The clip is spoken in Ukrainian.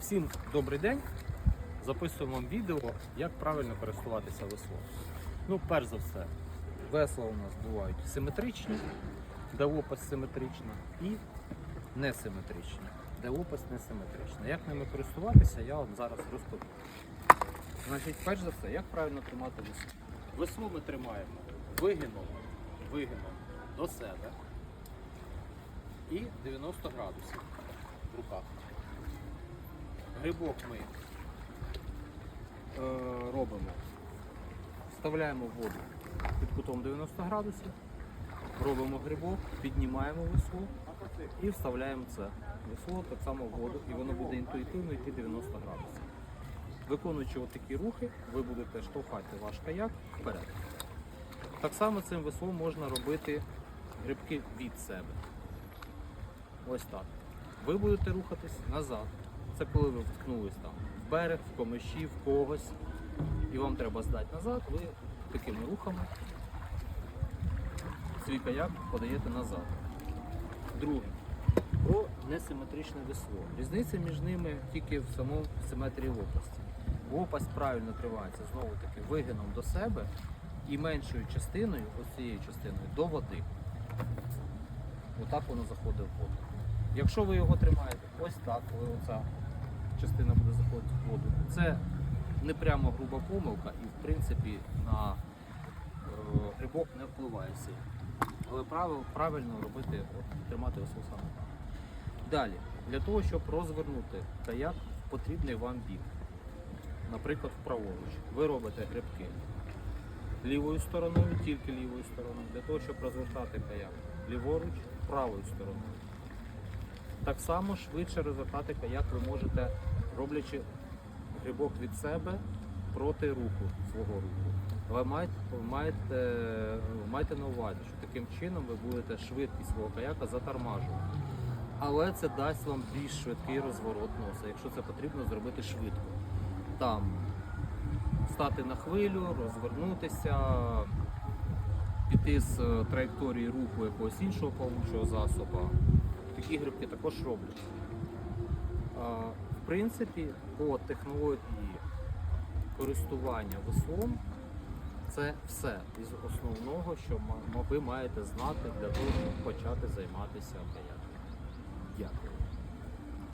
Всім добрий день. Записуємо вам відео, як правильно користуватися веслом. Ну, перш за все, весла у нас бувають симетричні, де лопасть симетрична, і несиметричні, де лопасть несиметрична. Як ними користуватися, я вам зараз розповім. Значить, перш за все, як правильно тримати весло? Весло ми тримаємо вигином, вигином до себе і 90 градусів в руках. Грибок ми е, робимо, вставляємо воду під кутом 90 градусів, робимо грибок, піднімаємо весло і вставляємо це весло так само в воду, і воно буде інтуїтивно йти 90 градусів. Виконуючи такі рухи, ви будете штовхати ваш каяк вперед. Так само цим веслом можна робити грибки від себе. Ось так. Ви будете рухатись назад. Це коли ви вткнулись там в берег, в комиші, в когось, і вам треба здати назад, ви такими рухами свій каяк подаєте назад. Друге. Про несиметричне весло. Різниця між ними тільки в самому симетрії лопасті. Лопасть правильно тривається знову таки вигином до себе і меншою частиною, ось цією частиною, до води. Отак воно заходить в воду. Якщо ви його тримаєте ось так, коли оця частина буде заходити в воду, це не прямо груба помилка і в принципі на е, грибок не впливає сильно. Але правил, правильно робити, от, тримати весло саме. Далі, для того, щоб розвернути каяк потрібний вам бік, наприклад, праворуч, ви робите грибки лівою стороною, тільки лівою стороною, для того, щоб розвертати каяк ліворуч, правою стороною. Так само швидше розвертати каяк ви можете, роблячи грибок від себе проти руху свого руху. Ви маєте, маєте, маєте на увазі, що таким чином ви будете швидкість свого каяка затормажувати. Але це дасть вам більш швидкий розворот носа, якщо це потрібно зробити швидко. Там стати на хвилю, розвернутися, піти з е, траєкторії руху якогось іншого плавучого засобу. Такі грибки також роблять. В принципі, по технології користування веслом це все із основного, що ви маєте знати для того, щоб почати займатися каяком.